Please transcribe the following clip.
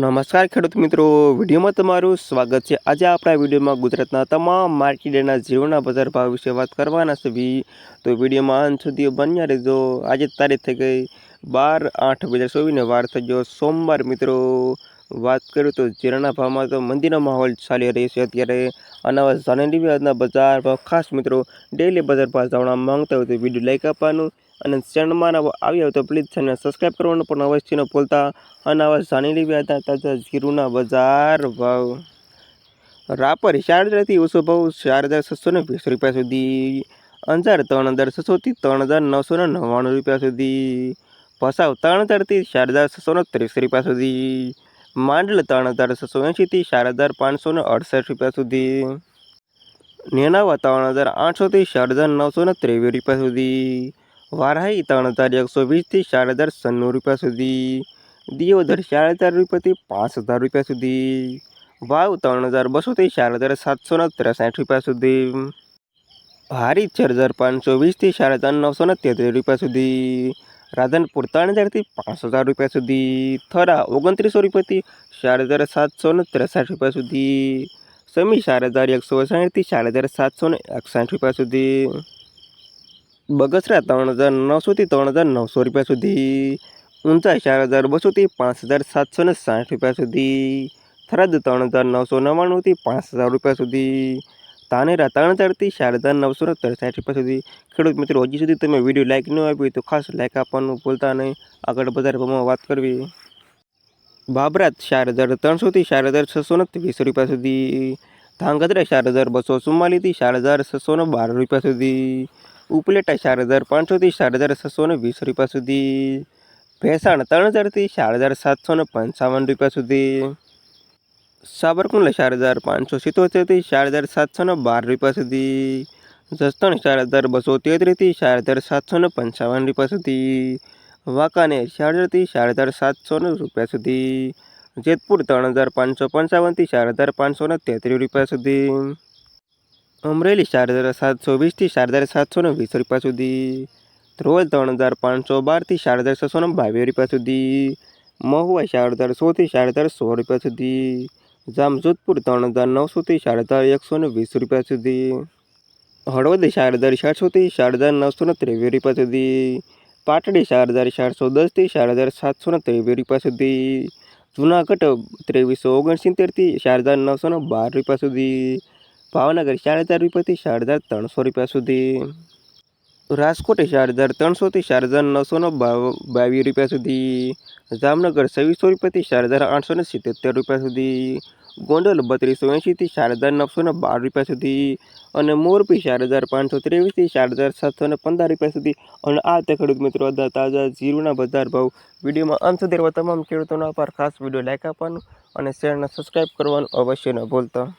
નમસ્કાર ખેડૂત મિત્રો, વિડીયોમાં તમારું સ્વાગત છે. આજે આપણા વિડીયોમાં ગુજરાતના તમામ માર્કેટના જીવનના બજાર ભાવ વિશે વાત કરવાના છે. તો વિડીયોમાં અંત સુધી બન્યા રહેજો. આજે તારીખ થઈ ગઈ બાર આઠ બે હજાર ચોવીસને વાર થઈ સોમવાર, મિત્રો. વાત કરું તો જીરાના ભાવમાં તો મંદીનો માહોલ ચાલી રહ્યો છે. અત્યારે અનાવા જાણેલી વ્યાજના બજાર ભાવ ખાસ, મિત્રો. ડેલી બજાર ભાવ જાણવા માંગતા હોય તો વીડિયો લાઈક આપવાનું અને ચેનલમાં આવ્યા હોય તો પ્લીઝ ચેનલ સબસ્ક્રાઈબ કરવાનું પણ અવશ્ય ન ભૂલતા. અને આવા વ્યાજના તાજા જીરુના બજાર ભાવ. રાપર ચાર હજારથી ઓછો ભાવ ચાર હજાર છસો ને વીસ રૂપિયા સુધી, અંજાર ત્રણ હજાર છસોથી ત્રણ હજાર નવસો ને નવ્વાણું રૂપિયા સુધી. ભસાવ ત્રણ હજારથી ચાર હજાર છસો ને ત્રીસ રૂપિયા સુધી. માંડલ ત્રણ હજાર છસો એંશીથી ચાર હજાર પાંચસો ને અડસઠ રૂપિયા સુધી. નેનાવા ત્રણ હજાર આઠસોથી ચાર હજાર નવસો ને ત્રેવીસ રૂપિયા સુધી. વારાહી ત્રણ હજાર એકસો વીસથી ચાર હજાર સન્નું રૂપિયા સુધી. દિયોદર ચાર હજાર રૂપિયાથી પાંચ હજાર રૂપિયા સુધી. વાવ ત્રણ હજાર બસોથી ચાર હજાર સાતસો ને ત્રેસાઠ રૂપિયા સુધી. હારી ચાર હજાર પાંચસો વીસથી ચાર હજાર નવસો ને તેત્રીસ રૂપિયા સુધી. રાધનપુર ત્રણ હજારથી પાંચ હજાર રૂપિયા સુધી, થરા ઓગણત્રીસો રૂપિયાથી ચાર હજાર સાતસો ને ત્રેસઠ રૂપિયા સુધી, સમી ચાર હજાર એકસો સાઠથી ચાર હજાર સાતસો ને એકસાઠ રૂપિયા સુધી, બગસરા ત્રણ હજાર નવસોથી ત્રણ હજાર નવસો રૂપિયા સુધી, ઊંચાઈ ચાર હજાર બસોથી પાંચ હજાર સાતસો ને સાઠ રૂપિયા સુધી, થરાદ ત્રણ હજાર નવસો નવ્વાણુંથી પાંચ હજાર રૂપિયા સુધી ધાનેરા ત્રણ હજારથી ચાર હજાર નવસો ને સાઠ રૂપિયા સુધી. ખેડૂત મિત્રો, હજી સુધી તમે વીડિયો લાઇક ન આપી તો ખાસ લાઇક આપવાનું ભૂલતા નહીં. આગળ વધારે વાત કરવી. બાબરાત ચાર હજાર ત્રણસોથી ચાર હજાર છસો ને ત્રીસ રૂપિયા સુધી. ધાંગધ્રા ચાર હજાર બસો ચુમ્માલીસથી ચાર હજાર છસો ને બાર રૂપિયા સુધી. ઉપલેટા ચાર હજાર પાંચસોથી ચાર હજાર છસો ને વીસ રૂપિયા સુધી. ભેસાણ ત્રણ હજારથી ચાર હજાર સાતસો ને પંચાવન રૂપિયા સુધી. સાબરકુંડલા ચાર હજાર પાંચસો સિત્તોતેરથી ચાર હજાર સાતસો ને બાર રૂપિયા સુધી જસદણ ચાર હજાર બસો તેત્રીસથી ચાર હજાર સાતસો ને પંચાવન રૂપિયા સુધી વાંકાનેર ચાર હજારથી ચાર હજાર સાતસો ને રૂપિયા સુધી જેતપુર ત્રણ હજાર પાંચસો પંચાવનથી ચાર હજાર પાંચસો ને તેત્રીસ રૂપિયા સુધી અમરેલી ચાર હજાર સાતસો વીસથી ચાર હજાર સાતસો ને વીસ રૂપિયા સુધી ધ્રોલ ત્રણ હજાર પાંચસો બારથી ચાર હજાર છસો ને બાવીસ રૂપિયા સુધી મહુવા ચાર હજાર સોથી ચાર હજાર સો રૂપિયા સુધી જામજોધપુર ત્રણ હજાર નવસોથી ચાર હજાર એકસો ને વીસ રૂપિયા સુધી. હળવદ ચાર હજાર સાતસોથી ચાર હજાર નવસો ને ત્રેવીસ રૂપિયા સુધી. પાટડી ચાર હજાર ચારસો દસથી ચાર હજાર સાતસો ને ત્રેવીસ રૂપિયા સુધી. જુનાગઢ ત્રેવીસો ઓગણસિત્તેરથી ચાર હજાર નવસો ને બાર રૂપિયા સુધી. ભાવનગર ચાર હજાર રૂપિયાથી ચાર હજાર ત્રણસો રૂપિયા સુધી. રાજકોટ ચાર હજાર ત્રણસોથી ચાર હજાર નવસોનો બાવીસ રૂપિયા સુધી, જામનગર છવ્વીસો રૂપિયાથી ચાર હજાર આઠસો ને સિત્તેર રૂપિયા સુધી, ગોંડલ બત્રીસો એંશીથી ચાર હજાર નવસો ને બાર રૂપિયા સુધી અને મોરપી ચાર હજાર પાંચસો ત્રેવીસથી ચાર હજાર સાતસો ને પંદર રૂપિયા સુધી. અને આ તે ખેડૂત મિત્રો હતા તાજા જીરુના બજાર ભાવ વિડીયોમાં અંત સુધી તમામ ખેડૂતોનો આભાર. ખાસ વીડિયો લાઇક આપવાનું અને શેરને સબસ્ક્રાઈબ કરવાનું અવશ્ય ન ભૂલતા.